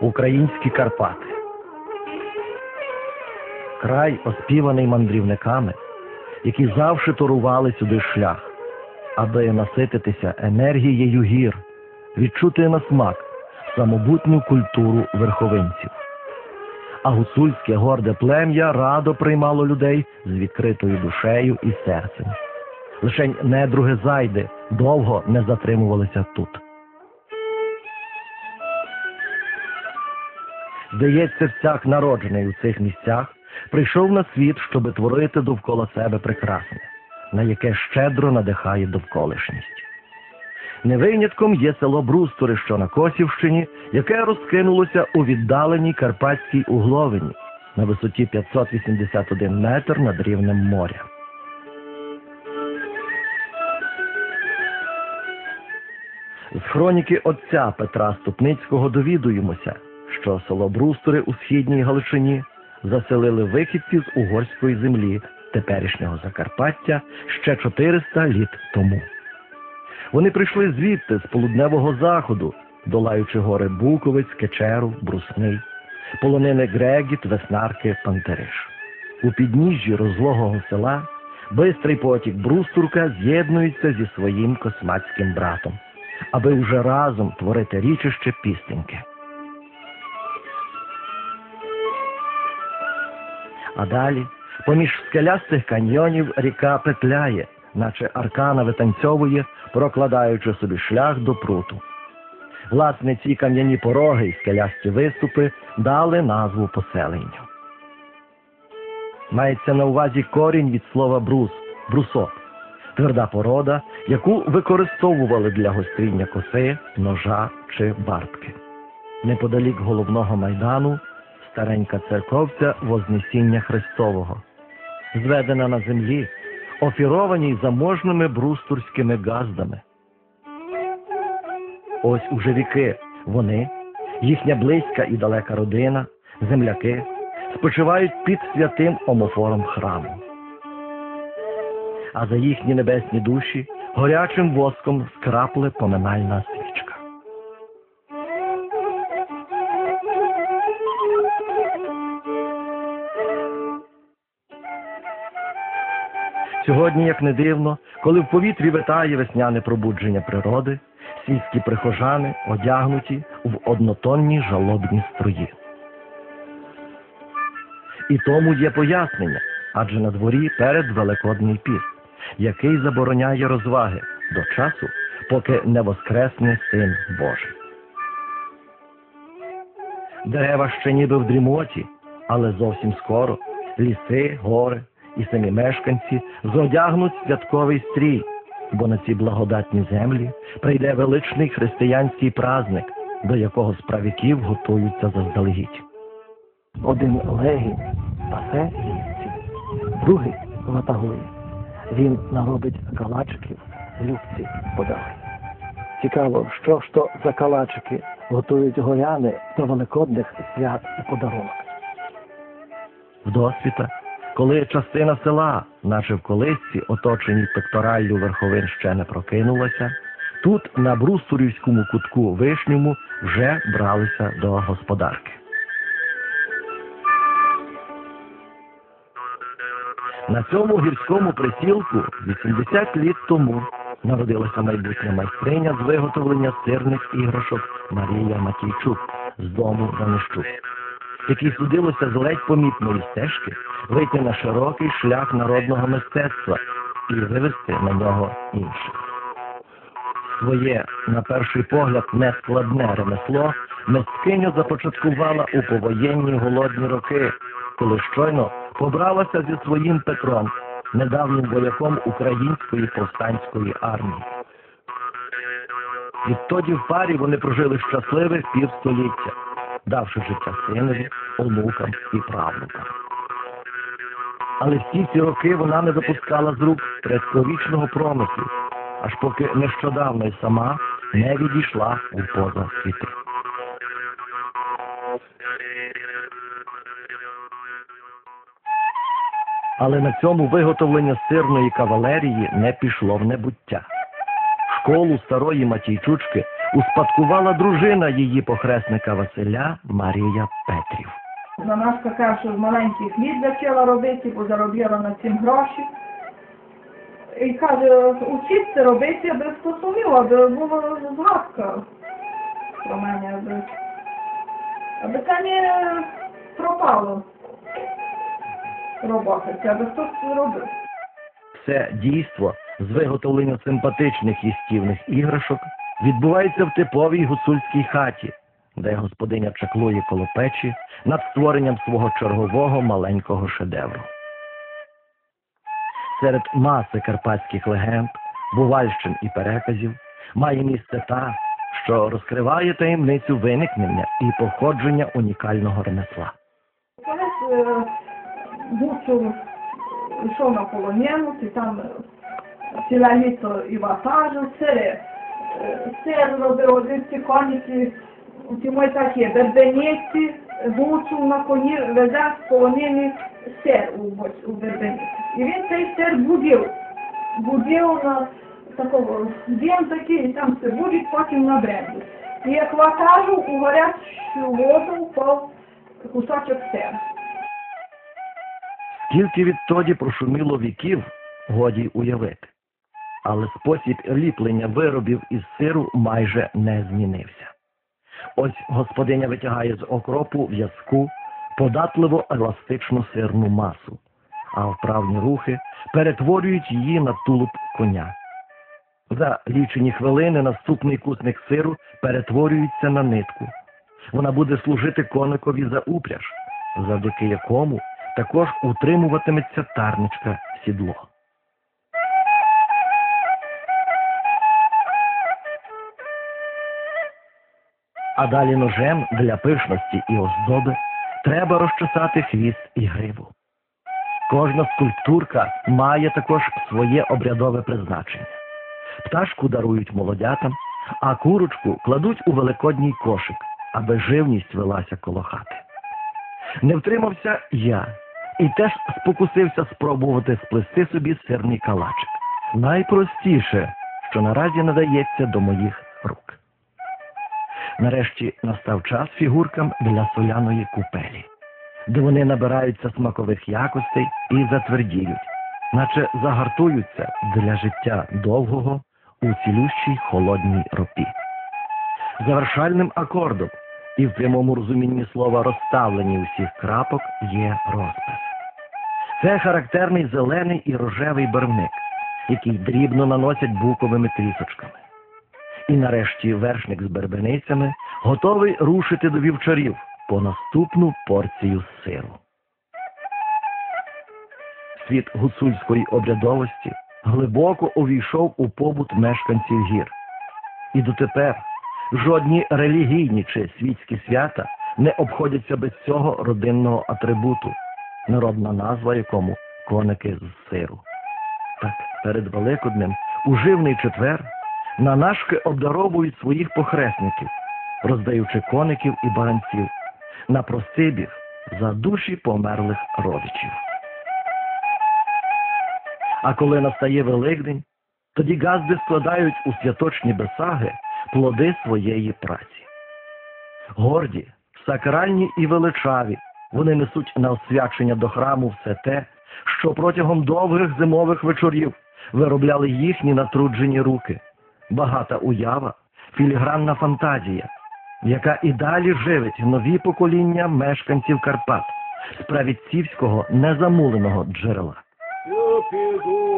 Українські Карпати. Край оспіваний мандрівниками, які завжди турували сюди шлях, аби насититися енергією гір, відчути на смак самобутню культуру верховинців. А гуцульське горде плем'я радо приймало людей з відкритою душею і серцем. Лишень недруги зайди довго не затримувалися тут. Здається, всяк народжений у цих місцях прийшов на світ, щоби творити довкола себе прекрасне, на яке щедро надихає довколишність. Не винятком є село Брустори, що на Косівщині, яке розкинулося у віддаленій Карпатській угловині на висоті 581 метр над рівнем моря. З хроніки отця Петра Ступницького довідуємося, що село Брустори у східній Галичині заселили вихідці з угорської землі теперішнього Закарпаття ще 400 літ тому. Вони прийшли звідти з полудневого заходу, долаючи гори Буковець, Кечеру, Брусний, полонини Грегіт, Веснарки, Пантериш. У підніжжі розлогого села бистрий потік Брустурка з'єднується зі своїм космацьким братом, аби вже разом творити річище пістеньки. А далі, поміж скелястих каньйонів, ріка петляє, наче аркана витанцьовує, прокладаючи собі шлях до пруту. Власне, ці кам'яні пороги і скелясті виступи дали назву поселенню. Мається на увазі корінь від слова брус, брусок, тверда порода, яку використовували для гостріння коси, ножа чи бартки. Неподалік головного майдану старенька церковця Вознесіння Христового, зведена на землі, офірованій заможними брустурськими газдами. Ось уже віки вони, їхня близька і далека родина, земляки, спочивають під святим омофором храму. А за їхні небесні душі горячим воском скрапли поминальна свічка. Сьогодні, як не дивно, коли в повітрі витає весняне пробудження природи, сільські прихожани одягнуті в однотонні жалобні строї. І тому є пояснення, адже на дворі перед Великодний піст, який забороняє розваги до часу, поки не воскресне Син Божий. Дерева ще ніби в дрімоті, але зовсім скоро ліси, гори і самі мешканці зодягнуть святковий стрій, бо на ці благодатні землі прийде величний християнський праздник, до якого справіків готуються заздалегідь. Один легінь пасе вівці, другий ватагує. Він наробить калачиків, любці подали. Цікаво, що ж то за калачики готують горяни до великодних свят і подарунок. Вдосвіта, коли частина села, наче в колисці, оточеній пектораллю верховин ще не прокинулася, тут, на Брустурівському кутку вишньому, вже бралися до господарки. На цьому гірському присілку 80 літ тому народилася майбутня майстриня з виготовлення сирних іграшок Марія Матійчук з дому Данищук, якій судилося з ледь помітної стежки вийти на широкий шлях народного мистецтва і вивести на нього інших. Своє, на перший погляд, нескладне ремесло мисткиня започаткувала у повоєнні голодні роки, коли щойно побралася зі своїм Петром, недавнім вояком української повстанської армії. Відтоді в парі вони прожили щасливих півстоліття, давши життя синові, онукам і правнукам. Але всі ці роки вона не запускала з рук предковічного промислу, аж поки нещодавно й сама не відійшла у поза світи. Але на цьому виготовлення сирної кавалерії не пішло в небуття. Школу старої Матійчучки успадкувала дружина її похресника Василя Марія Петрів. Мамашка каже, що з маленьких літ почала робити, бо заробляла на цим гроші. І каже, учиться робити, аби стосовила, аби була згадка про мене, аби, аби це не пропало робота, це аби хтось робив. Це дійство з виготовлення симпатичних їстівних іграшок відбувається в типовій гуцульській хаті, де господиня чаклує коло печі над створенням свого чергового маленького шедевру. Серед маси карпатських легенд, бувальщин і переказів має місце та, що розкриває таємницю виникнення і походження унікального ремесла. Колись е, йшов на полонену, і там е, ціле літо і ватажив, сири. Сир робив один ці мої такі бербениці, гуцул на коні везе з полонини сир у, у. І він цей сир будив. Будив на такого, він такий, і там все будить, потім на бренду. І як ватажив, у гарячу воду впав кусочок сира. Скільки відтоді прошуміло віків, годі уявити. Але спосіб ліплення виробів із сиру майже не змінився. Ось господиня витягає з окропу в'язку податливо еластичну сирну масу, а вправні рухи перетворюють її на тулуб коня. За лічені хвилини наступний кусник сиру перетворюється на нитку. Вона буде служити коникові за упряж, завдяки якому також утримуватиметься тарничка сідло. А далі ножем для пишності і оздоби треба розчесати хвіст і гриву. Кожна скульптурка має також своє обрядове призначення. Пташку дарують молодятам, а курочку кладуть у великодній кошик, аби живність велася коло хати. Не втримався я і теж спокусився спробувати сплести собі сирний калачик. Найпростіше, що наразі надається до моїх. Нарешті настав час фігуркам для соляної купелі, де вони набираються смакових якостей і затвердіють, наче загартуються для життя довгого у цілющій холодній ропі. Завершальним акордом і в прямому розумінні слова розставлені усіх крапок є розпис. Це характерний зелений і рожевий барвник, який дрібно наносять буковими трісочками. І нарешті вершник з бербеницями готовий рушити до вівчарів по наступну порцію сиру. Світ гуцульської обрядовості глибоко увійшов у побут мешканців гір. І дотепер жодні релігійні чи світські свята не обходяться без цього родинного атрибуту, народна назва якому коники з сиру. Так, перед Великоднем у живний четвер нанашки обдаровують своїх похресників, роздаючи коників і баранців на просибір за душі померлих родичів. А коли настає Великдень, тоді газди складають у святочні бесаги плоди своєї праці. Горді, сакральні і величаві, вони несуть на освячення до храму все те, що протягом довгих зимових вечорів виробляли їхні натруджені руки, багата уява, філігранна фантазія, яка і далі живить нові покоління мешканців Карпат з правідцівського незамуленого джерела. Я піду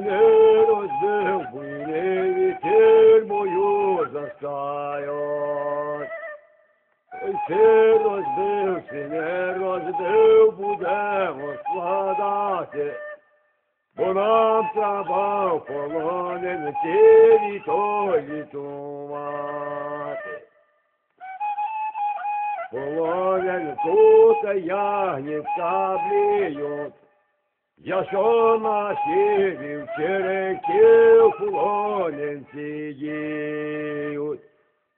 не розбив буйний вітер мою застають. Чи розбив, не розбив, будемо складати. Бо нам треба в полоненці літо літувати. Полонен тут ягнівця бліють, я що наші вівчерики в полоненці діють.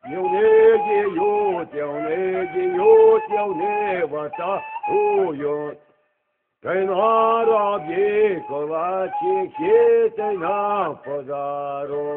Milnegi jut, jaunegi jut, jauni vata ujut. Kainara viekola čekietai na padarojut.